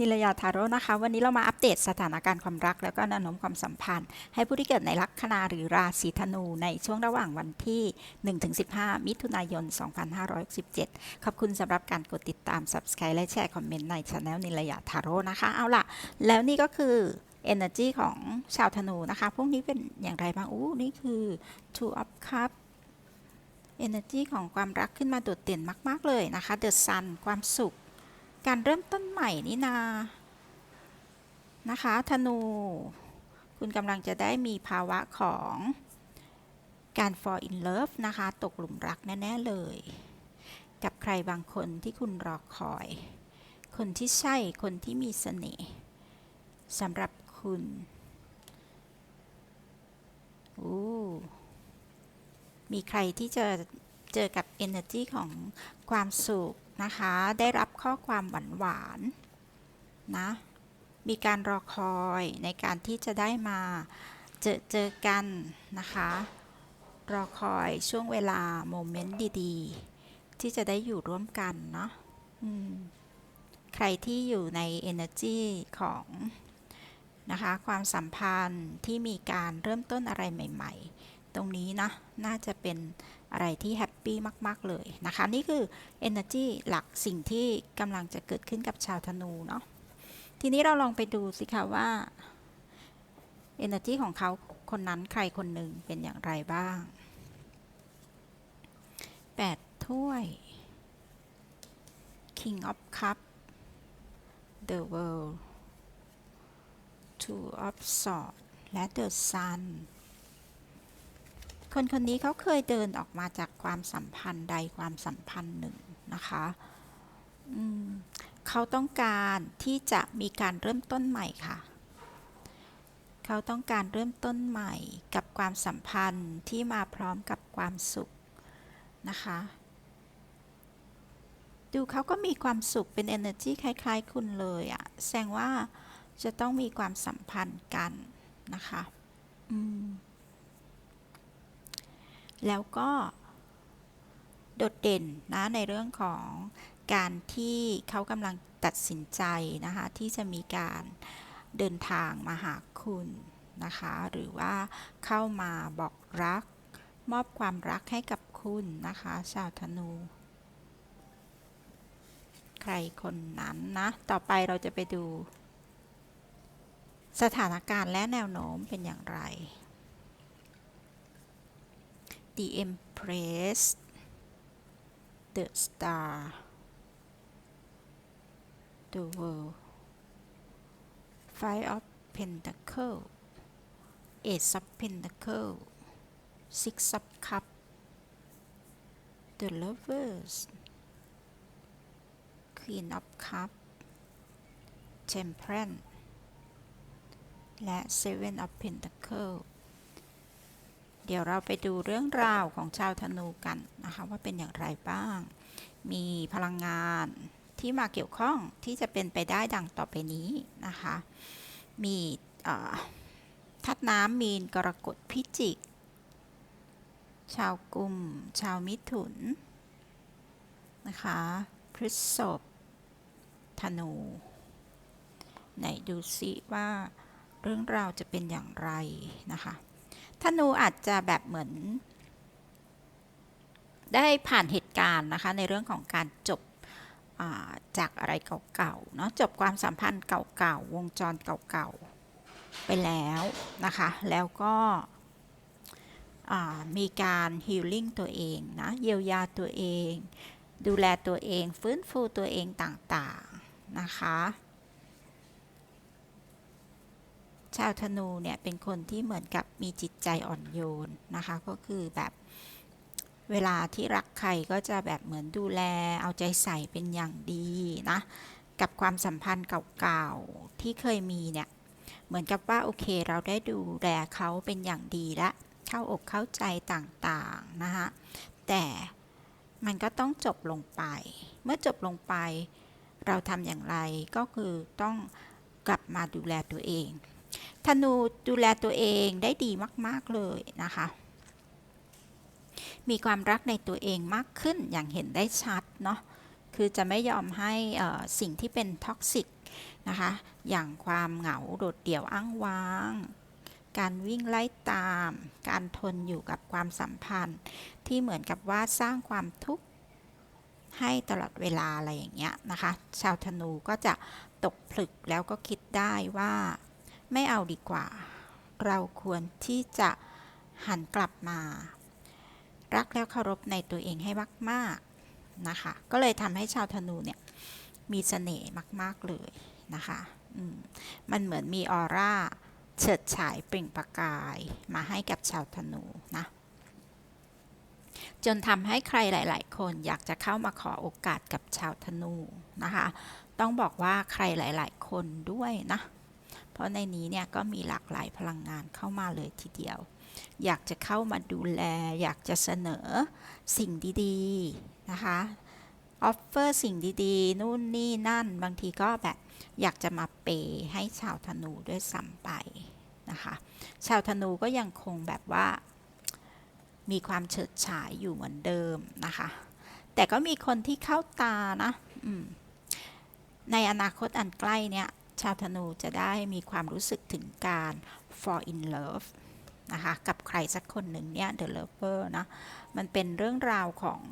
นิลยาทาโร่นะคะ วันนี้เรามาอัปเดตสถานการณ์ความรัก แล้วก็แนวโน้มความสัมพันธ์ ให้ผู้ที่เกิดในลัคนาหรือราศีธนูในช่วงระหว่างวันที่ 1-15 มิถุนายน 2567 ขอบคุณสำหรับการกดติดตาม Subscribe และแชร์คอมเมนต์ในช anel นิลยาทาโร่นะคะ เอาล่ะ แล้วนี่ก็คือ Energy ของชาวธนูนะคะ พวกนี้เป็นอย่างไรบ้าง อู้ นี่คือ Two of Cups Energy ของความรักขึ้นมาโดดเด่นมาก ๆ เลยนะคะ The Sun ความสุข การเริ่มต้นใหม่นี่นา นะคะ ธนู คุณกำลังจะได้มีภาวะของการ fall in love นะคะ ตกหลุมรักแน่ ๆ เลย กับใครบางคนที่คุณรอคอย คนที่ใช่ คนที่มีเสน่ห์สำหรับคุณอู้มีใครที่จะเจอกับ energy ของความสุข นะคะ ได้รับข้อความหวานๆนะมีการรอคอยในการที่จะได้มาเจอเจอกันนะคะ รอคอยช่วงเวลาโมเมนต์ดีๆ ที่จะได้อยู่ร่วมกันเนาะใครที่อยู่ใน energy ของนะคะความสัมพันธ์ที่มีการเริ่มต้นอะไรใหม่ ๆ ตรงนี้นะน่าจะเป็น อะไรที่แฮปปี้มาก ๆ เลยนะคะ นี่คือ Energy หลักสิ่งที่กำลังจะเกิดขึ้นกับชาวธนูเนาะทีนี้เราลองไปดูสิคะว่า Energy ของเขาคนนั้นใครคนหนึ่งเป็นอย่างไรบ้าง 8 ถ้วย King of Cup The World Two of Swords และ The Sun คนคนนี้เขาเคยเดินออกมาจากความสัมพันธ์ใดความสัมพันธ์หนึ่งนะคะเขาต้องการที่จะมีการเริ่มต้นใหม่ค่ะ เขาต้องการเริ่มต้นใหม่กับความสัมพันธ์ที่มาพร้อมกับความสุขนะคะ ดูเขาก็มีความสุขเป็น energy คล้าย ๆ คุณเลยอะแสดงว่าจะต้องมีความสัมพันธ์กันนะคะ อืม แล้วก็โดดเด่นนะในเรื่องของการที่เขากำลังตัดสินใจนะคะที่จะมีการเดินทางมาหาคุณนะคะหรือว่าเข้ามาบอกรัก มอบความรักให้กับคุณนะคะชาวธนู ใครคนนั้นนะ ต่อไปเราจะไปดู สถานการณ์และแนวโน้มเป็นอย่างไร The Empress The Star The World Five of Pentacle Ace of Pentacle Six of Cup The Lovers Queen of Cup Temperance และ Seven of Pentacle เดี๋ยวเราไปดูเรื่องราวของชาวธนูกันนะคะว่าเป็นอย่างไรบ้าง มีพลังงานที่มาเกี่ยวข้องที่จะเป็นไปได้ดังต่อไปนี้นะคะ มีทัดน้ำมีนกรกฎพิจิก ชาวกุม ชาวมิถุนนะคะพฤษภธนูไหนดูซิว่าเรื่องราวจะเป็นอย่างไรนะคะ ธนูอาจจะแบบเหมือน ได้ผ่านเหตุการณ์นะคะ ในเรื่องของการจบจากอะไรเก่าๆเนาะจบความสัมพันธ์เก่าๆวงจรเก่าๆไปแล้วนะคะ แล้วก็มีการฮีลลิ่งตัวเองนะเยียวยาตัวเอง ดูแลตัวเอง ฟื้นฟูตัวเองต่างๆนะคะชาวธนูเนี่ยเป็นคนที่เหมือนกับมีจิตใจอ่อนโยนนะคะ ก็คือแบบเวลาที่รักใครก็จะแบบเหมือนดูแล เอาใจใส่เป็นอย่างดีนะ กับความสัมพันธ์เก่าๆที่เคยมีเนี่ย เหมือนกับว่าโอเคเราได้ดูแลเขาเป็นอย่างดีและเข้าอกเข้าใจต่างๆนะคะแต่มันก็ต้องจบลงไป เมื่อจบลงไป เราทำอย่างไรก็คือต้องกลับมาดูแลตัวเอง ธนูดูแลตัวเองได้ดีมาก ๆ เลยนะคะ มีความรักในตัวเองมากขึ้นอย่างเห็นได้ชัดเนาะ คือจะไม่ยอมให้สิ่งที่เป็นท็อกซิกนะคะ อย่างความเหงาโดดเดี่ยวอ้างว้าง การวิ่งไล่ตาม การทนอยู่กับความสัมพันธ์ ที่เหมือนกับว่าสร้างความทุกข์ให้ตลอดเวลาอะไรอย่างเงี้ยนะคะ ชาวธนูก็จะตกผลึกแล้วก็คิดได้ว่า ไม่เอาดีกว่า เราควรที่จะหันกลับมา รักแล้วเคารพในตัวเองให้มากๆนะคะ ก็เลยทำให้ชาวธนูเนี่ยมีเสน่ห์มาก ๆ เลยนะคะมมันเหมือนมีออร่าเฉิดฉายเปล่งประกายมาให้กับชาวธนูนะจนทำให้ใครหลาย ๆ คนอยากจะเข้ามาขอโอกาสกับชาวธนูนะคะ ต้องบอกว่าใครหลาย ๆ คนด้วยนะ เพราะในนี้เนี่ยก็มีหลากหลายพลังงานเข้ามาเลยทีเดียว อยากจะเข้ามาดูแล อยากจะเสนอสิ่งดีๆนะคะออฟเฟอร์สิ่งดีๆ นู่นนี่นั่น บางทีก็แบบอยากจะมาเปย์ให้ชาวธนูด้วยซ้ำไปนะคะ ชาวธนูก็ยังคงแบบว่า มีความเฉิดฉายอยู่เหมือนเดิมนะคะ แต่ก็มีคนที่เข้าตานะในอนาคตอันใกล้เนี่ย ชาวธนูจะได้มีความรู้สึกถึงการ fall in love นะคะกับใครสักคนหนึ่งเนี่ย the lover นะมันเป็นเรื่องราวของ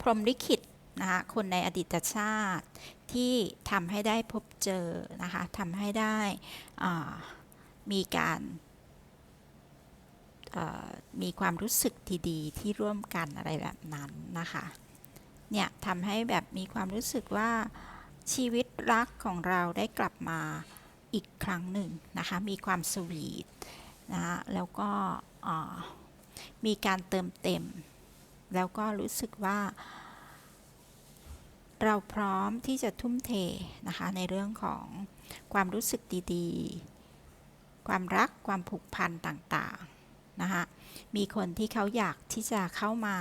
พรหมลิขิตนะคะคนในอดีตชาติที่ทำให้ได้พบเจอนะคะทำให้ได้มีการมีความรู้สึกที่ดีที่ร่วมกันอะไรแบบนั้นนะคะ เนี่ยทำให้แบบมีความรู้สึกว่า ชีวิตรักของเราได้กลับมาอีกครั้งหนึ่งนะคะ มีความสวีทนะคะแล้วก็มีการเติมเต็ม แล้วก็รู้สึกว่า เราพร้อมที่จะทุ่มเทนะคะ ในเรื่องของความรู้สึกดีๆ ความรักความผูกพันต่างๆนะคะมีคนที่เขาอยากที่จะเข้ามา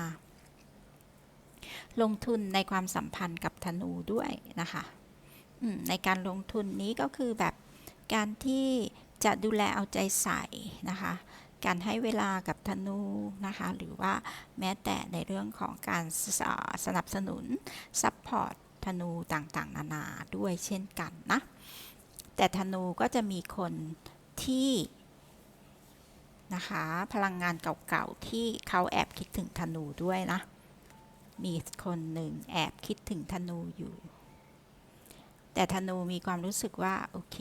ลงทุนในความสัมพันธ์กับธนูด้วยนะคะในการลงทุนนี้ก็คือแบบการที่จะดูแลเอาใจใส่นะคะ การให้เวลากับธนูนะคะ หรือว่าแม้แต่ในเรื่องของการสสนับสนุนซัพพอร์ตธนูต่างๆ นานาด้วยเช่นกันนะ แต่ธนูก็จะมีคนที่นะคะพลังงานเก่าๆที่เขาแอบคิดถึงธนูด้วยนะ มีคนหนึ่งแอบคิดถึงธนูอยู่ แต่ธนูมีความรู้สึกว่า โอเค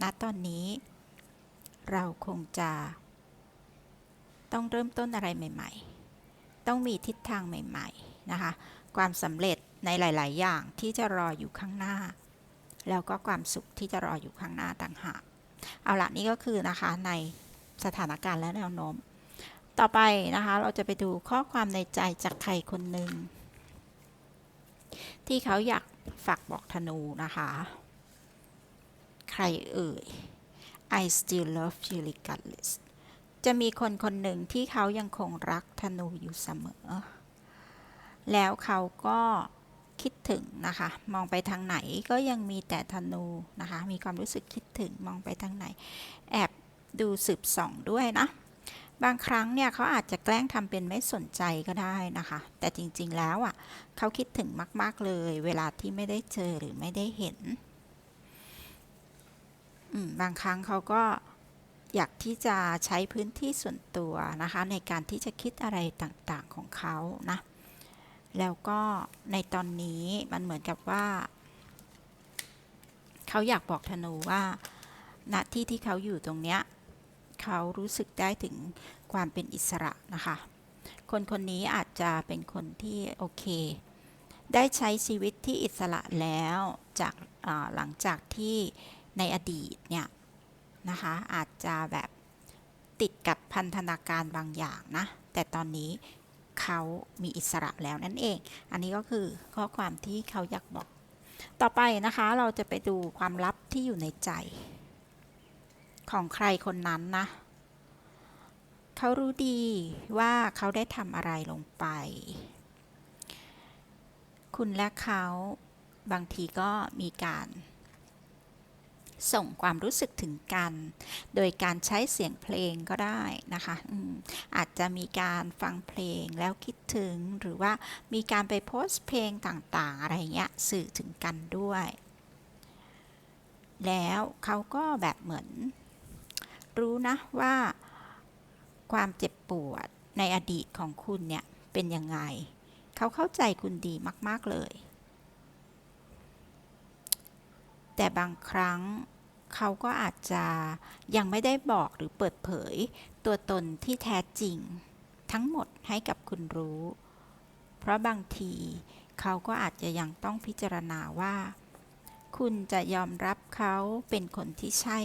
ณ ตอนนี้ เราคงจะ ต้องเริ่มต้นอะไรใหม่ ๆ ต้องมีทิศทางใหม่ ๆ นะคะ ความสำเร็จในหลาย ๆ อย่างที่จะรออยู่ข้างหน้า แล้วก็ความสุขที่จะรออยู่ข้างหน้าต่างหาก เอาละนี่ก็คือนะคะในสถานการณ์และแนวโน้ม ต่อไปนะคะ เราจะไปดูข้อความในใจจากใครคนหนึ่ง ที่เขาอยากฝากบอกธนูนะคะ ใครเอ่ย I still love you regardless จะมีคนคนหนึ่งที่เขายังคงรักธนูอยู่เสมอ แล้วเขาก็คิดถึงนะคะ มองไปทางไหนก็ยังมีแต่ธนูนะคะ มีความรู้สึกคิดถึงมองไปทางไหน แอบดูสืบส่องด้วยนะ บางครั้งเนี่ยเขาอาจจะแกล้งทำเป็นไม่สนใจก็ได้นะคะ แต่จริงๆแล้วอะเขาคิดถึงมาก ๆ เลย เวลาที่ไม่ได้เจอหรือไม่ได้เห็นบางครั้งเขาก็อยากที่จะใช้พื้นที่ส่วนตัวนะคะ ในการที่จะคิดอะไรต่างๆของเขานะ แล้วก็ในตอนนี้มันเหมือนกับว่า เขาอยากบอกธนูว่าณที่ที่เขาอยู่ตรงเนี้ย เขารู้สึกได้ถึงความเป็นอิสระนะคะ คนคนนี้อาจจะเป็นคนที่โอเค ได้ใช้ชีวิตที่อิสระแล้วจากหลังจากที่ในอดีตเนี่ยนะคะ อาจจะแบบติดกับพันธนาการบางอย่างนะ แต่ตอนนี้เขามีอิสระแล้วนั่นเอง อันนี้ก็คือข้อความที่เขาอยากบอก ต่อไปนะคะเราจะไปดูความลับที่อยู่ในใจ ของใครคนนั้นนะ เขารู้ดีว่าเขาได้ทำอะไรลงไป คุณและเขาบางทีก็มีการส่งความรู้สึกถึงกัน โดยการใช้เสียงเพลงก็ได้นะคะออาจจะมีการฟังเพลงแล้วคิดถึง หรือว่ามีการไปโพสต์เพลงต่างๆ อะไรเงี้ยสื่อถึงกันด้วย แล้วเขาก็แบบเหมือน รู้นะว่าความเจ็บปวดในอดีตของคุณเนี่ยเป็นยังไง เขาเข้าใจคุณดีมาก ๆ เลย แต่บางครั้งเขาก็อาจจะยังไม่ได้บอกหรือเปิดเผย ตัวตนที่แท้จริง ทั้งหมดให้กับคุณรู้ เพราะบางทีเขาก็อาจจะยังต้องพิจารณาว่า คุณจะยอมรับเขาเป็นคนที่ใช่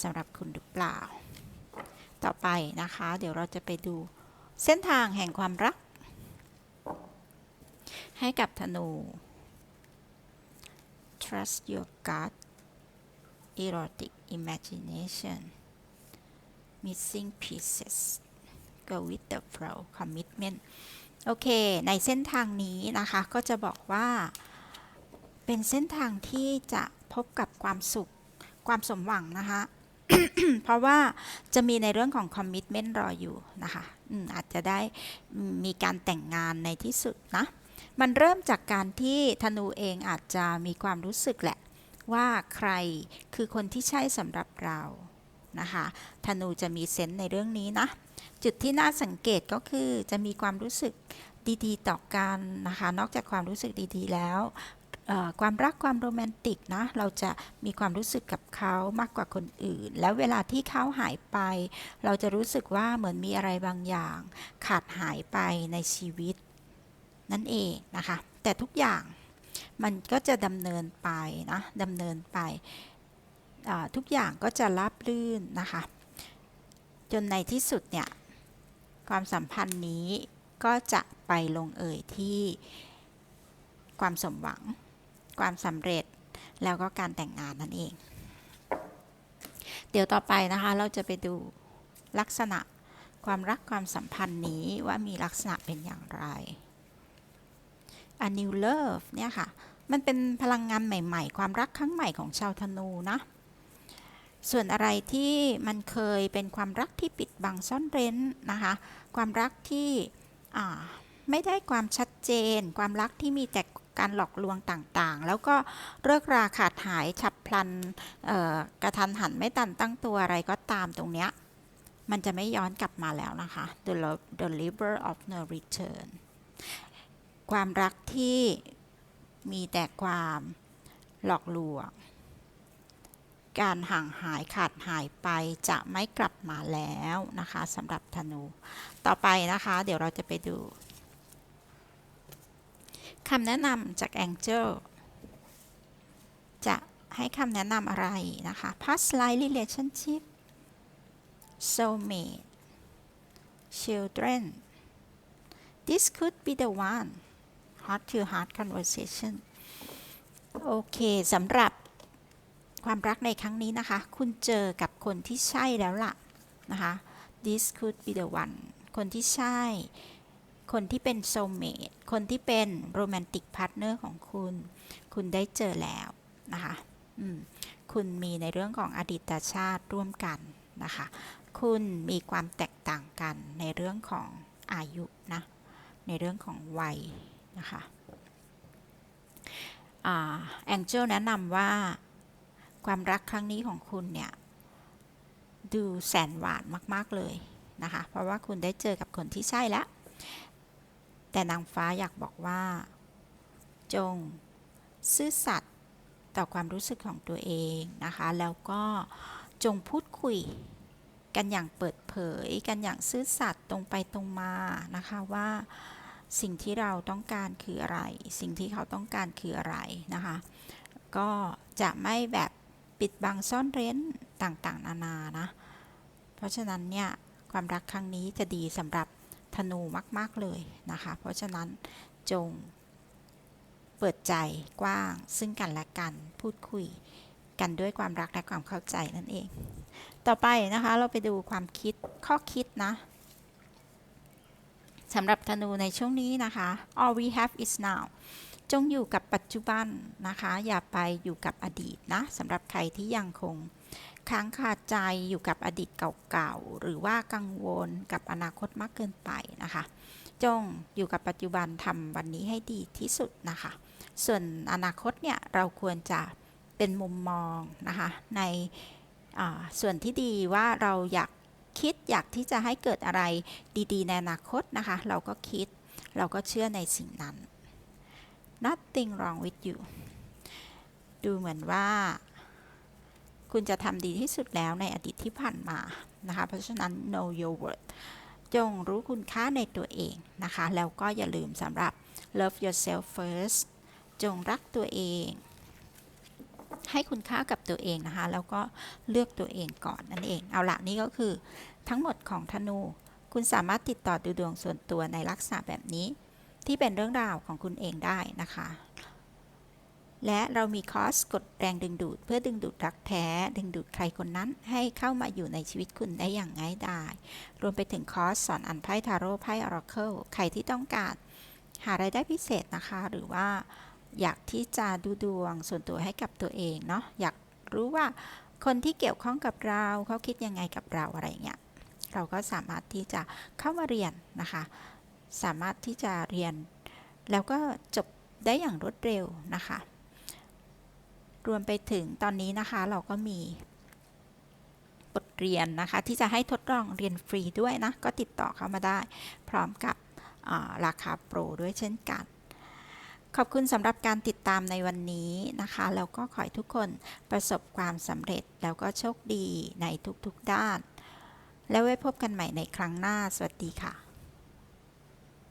สำหรับคุณหรือเปล่า ต่อไปนะคะ เดี๋ยวเราจะไปดูเส้นทางแห่งความรัก ให้กับธนู trust your gut erotic imagination missing pieces go with the flow commitment โอเค ในเส้นทางนี้นะคะก็จะบอกว่า เป็นเส้นทางที่จะพบกับความสุข ความสมหวังนะคะ เพราะว่าจะมีในเรื่องของคอมมิ t เมนต์รออยู่นะคะอาจจะได้มีการแต่งงานในที่สุดนะ มันเริ่มจากการที่ธนูเองอาจจะมีความรู้สึกแหละ ว่าใครคือคนที่ใช่สำหรับเรานะคะธนูจะมีเซนส์ในเรื่องนี้นะ จุดที่น่าสังเกตก็คือจะมีความรู้สึกดีๆ ต่อกันนะคะ นอกจากความรู้สึกดีๆ แล้ว ความรักความโรแมนติกนะเราจะมีความรู้สึกกับเขามากกว่าคนอื่น แล้วเวลาที่เขาหายไป เราจะรู้สึกว่าเหมือนมีอะไรบางอย่าง ขาดหายไปในชีวิต นั่นเองนะคะ แต่ทุกอย่างมันก็จะดำเนินไปนะดำเนินไปทุกอย่างก็จะราบรื่นนะคะ จนในที่สุดเนี่ยความสัมพันธ์นี้ก็จะไปลงเอยที่ความสมหวัง ความสำเร็จแล้วก็การแต่งงานนั่นเอง เดี๋ยวต่อไปนะคะเราจะไปดูลักษณะความรักความสัมพันธ์นี้ว่ามีลักษณะเป็นอย่างไร A new love เนี่ยค่ะ มันเป็นพลังงานใหม่ ๆ ความรักครั้งใหม่ของชาวธนูนะ ส่วนอะไรที่มันเคยเป็นความรักที่ปิดบังซ่อนเร้นนะคะ ความรักที่ไม่ได้ความชัดเจน ความรักที่มีแต่ การหลอกลวงต่างๆ แล้วก็เลิกราขาดหายฉับพลันกระทันหันไม่ตันตั้งตัวอะไรก็ตามตรงเนี้ย มันจะไม่ย้อนกลับมาแล้วนะคะ the the river of no return ความรักที่มีแต่ความหลอกลวง การห่างหายขาดหายไปจะไม่กลับมาแล้วนะคะสำหรับธนู ต่อไปนะคะ เดี๋ยวเราจะไปดู คำแนะนำจาก Angel จะให้คำแนะนำอะไรนะคะ past life relationship soulmate children this could be the one heart to heart conversation โอเคสำหรับความรักในครั้งนี้นะคะ คุณเจอกับคนที่ใช่แล้วล่ะนะคะ this could be the one คนที่ใช่ คนที่เป็น soulmate คนที่เป็น romantic partner ของคุณ คุณได้เจอแล้วนะคะคุณมีในเรื่องของอดีตชาติร่วมกันนะคะ คุณมีความแตกต่างกันในเรื่องของอายุนะ ในเรื่องของวัยนะคะแองเจลแนะนำว่าความรักครั้งนี้ของคุณเนี่ย ดูแสนหวานมาก ๆ เลยนะคะ เพราะว่าคุณได้เจอกับคนที่ใช่แล้ว แต่นางฟ้าอยากบอกว่า จง ซื่อสัตย์ต่อความรู้สึกของตัวเองนะคะ แล้วก็จงพูดคุยกันอย่างเปิดเผย กันอย่างซื่อสัตย์ตรงไปตรงมานะคะว่าสิ่งที่เราต้องการคืออะไร สิ่งที่เขาต้องการคืออะไรนะคะ ก็จะไม่แบบปิดบังซ่อนเร้นต่างๆ นานานะ เพราะฉะนั้นเนี่ยความรักครั้งนี้จะดีสำหรับ ธนูมาก ๆ เลยนะคะ เพราะฉะนั้นจงเปิดใจกว้างซึ่งกันและกันพูดคุยกันด้วยความรักและความเข้าใจนั่นเอง ต่อไปนะคะเราไปดูความคิดข้อคิดนะสำหรับธนูในช่วงนี้นะคะ all we have is now จงอยู่กับปัจจุบันนะคะ อย่าไปอยู่กับอดีตนะสำหรับใครที่ยังคง ค้างคาใจอยู่กับอดีตเก่าๆ หรือว่ากังวลกับอนาคตมากเกินไปนะคะ จงอยู่กับปัจจุบันทำวันนี้ให้ดีที่สุดนะคะ ส่วนอนาคตเนี่ยเราควรจะเป็นมุมมองนะคะในส่วนที่ดีว่าเราอยากคิดอยากที่จะให้เกิดอะไรดีๆ ในอนาคตนะคะ เราก็คิดเราก็เชื่อในสิ่งนั้น nothing wrong with you ดูเหมือนว่า คุณจะทำดีที่สุดแล้วในอดีตที่ผ่านมานะคะ เพราะฉะนั้น know your worth จงรู้คุณค่าในตัวเองนะคะ แล้วก็อย่าลืมสำหรับ love yourself first จงรักตัวเอง ให้คุณค่ากับตัวเองนะคะ แล้วก็เลือกตัวเองก่อนนั่นเอง เอาละนี่ก็คือทั้งหมดของธนู คุณสามารถติดต่อดูดวงส่วนตัวในลักษณะแบบนี้ ที่เป็นเรื่องราวของคุณเองได้นะคะ และเรามีคอร์สกดแรงดึงดูด เพื่อดึงดูดรักแท้ ดึงดูดใครคนนั้นให้เข้ามาอยู่ในชีวิตคุณได้อย่างง่ายดาย รวมไปถึงคอร์สสอนอ่านไพ่ทาโร่ไพ่ออราเคิลใครที่ต้องการ หารายได้พิเศษนะคะ หรือว่าอยากที่จะดูดวงส่วนตัวให้กับตัวเองเนาะอยากรู้ว่าคนที่เกี่ยวข้องกับเราเขาคิดยังไงกับเราอะไรเงี้ยเราก็สามารถที่จะเข้ามาเรียนนะคะ สามารถที่จะเรียน แล้วก็จบได้อย่างรวดเร็วนะคะ รวมไปถึงตอนนี้นะคะเราก็มีบทเรียนนะคะ ที่จะให้ทดลองเรียนฟรีด้วยนะ ก็ติดต่อเข้ามาได้ พร้อมกับราคาโปรด้วยเช่นกัน ขอบคุณสำหรับการติดตามในวันนี้นะคะ แล้วก็ขอให้ทุกคนประสบความสำเร็จแล้วก็โชคดีในทุกๆด้าน แล้วไว้พบกันใหม่ในครั้งหน้า สวัสดีค่ะ